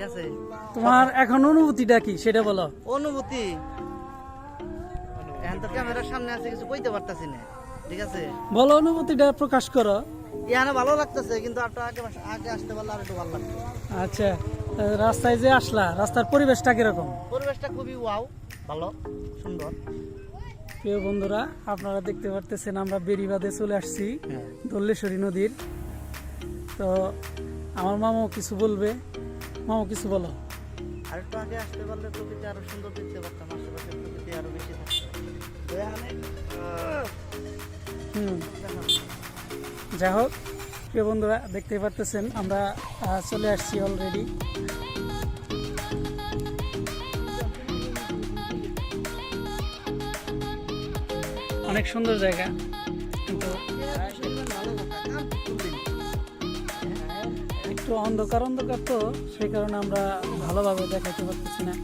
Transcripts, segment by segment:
ঠিক আছে। তোমার এখন অনুভূতিটা কি? সেটা বলো। অনুভূতি? এখন তো ক্যামেরার সামনে আছে কিছু কইতে পারতাছি না। ঠিক আছে? বলো অনুভূতিটা প্রকাশ করো। এখানে ভালো লাগতেছে কিন্তু আর আগে আগে আসতে পারলে আর একটু ভালো লাগতো। আচ্ছা রাস্তায় যে আসলা রাস্তার পরিবেশটা কীরকম? পরিবেশটা খুবই ওয়াও ভালো সুন্দর। প্রিয় বন্ধুরা আপনারা দেখতে পারতেছেন আমরা বেরিবাদে চলে আসছি দল্লেশ্বরী নদীর। তো আমার মামাও কিছু বলবে। মামাও কিছু বলো। আর একটু আগে আসতে পারলে প্রকৃতি আরও সুন্দর দেখতে পারতাম আশেপাশে প্রকৃতি আরও বেশি থাকতো হুম। যাই হোক প্রিয় বন্ধুরা দেখতে পারতেছেন আমরা চলে আসছি অলরেডি অনেক সুন্দর জায়গা কিন্তু একটু অন্ধকার অন্ধকার তো সেই কারণে আমরা ভালোভাবে দেখাতে পারতেছি না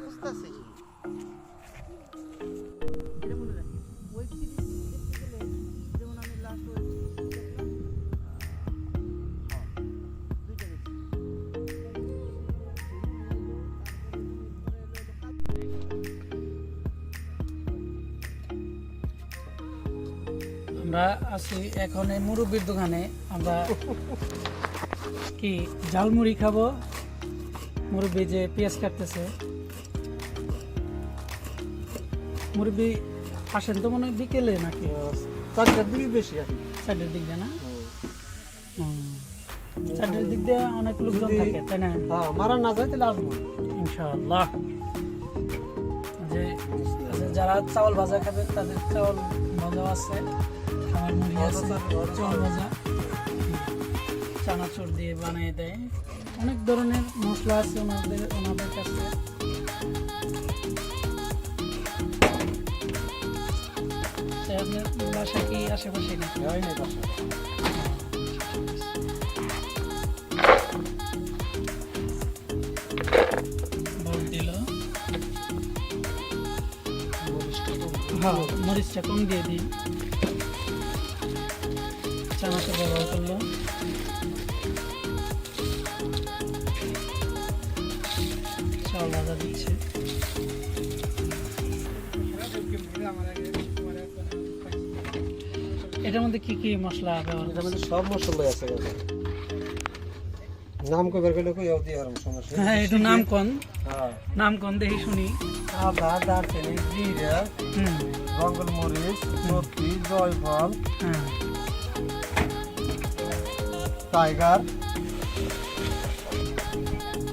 খুঁজতাছি। আমরা আছি এখন এই মুরব্বির দোকানে। আমরা কি ঝালমুড়ি খাব? মুরব্বি যে পেঁয়াজ কাটতেছে। মুরব্বি আসেন তো মনে হয় বিকেলে নাকি? চারটার দিকে বেশি কি। চারটের দিক দিয়ে না। চারটের দিক দিয়ে অনেক লোকজন থাকে তাই না? হ্যাঁ মারা না যায় তাহলে আসব। ইনশাআল্লাহ। যে যে যারা চাউল ভাজা খাবে তাদের চাউল ভাজা আছে। খাবার মুড়ি আছে চাউল ভাজা চানাচুর দিয়ে বানিয়ে দেয়। অনেক ধরনের মশলা আছে ওনাদের। ওনাদের কাছে। আপনার বাসা হয় নাই বাসা মরিচটা কম দিয়ে দিই। চানাচুর ব্যবহার করল চাল ভাজা দিচ্ছে। এটার মধ্যে কি কি মশলা ব্যবহার এটার মধ্যে সব মশলাই আছে নাম কই বের করলে কই? আও দিয়ে আর সমস্যা হ্যাঁ নাম কন। হ্যাঁ। নাম কন দেখি শুনি। আদা দারচিনি জিরা হুম। জঙ্গল মরিচ জয়ফল। হ্যাঁ। টাইগার।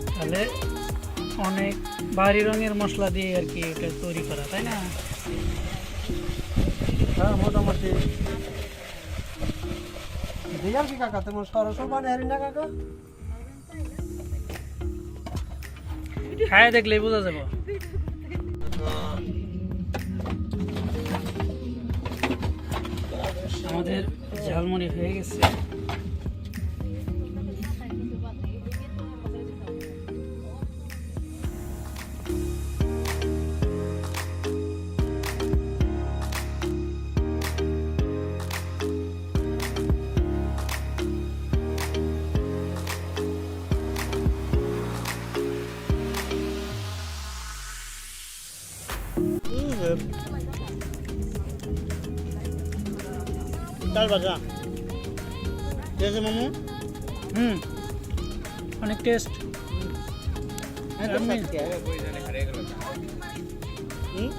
তাহলে অনেক ভারী রঙের মশলা দিয়ে আর কি এটা তৈরি করা, তাই না? হ্যাঁ মোটামুটি। আর কি কাকা, তোমার সরস বানে হারি না কাকা? খায় দেখলেই বোঝা যাবে। আমাদের ঝালমুড়ি হয়ে গেছে। চাল ভাজা ঠিক আছে মামু হুম অনেক টেস্ট হ্যাঁ তো আমি- খাচ্ছি। হুম?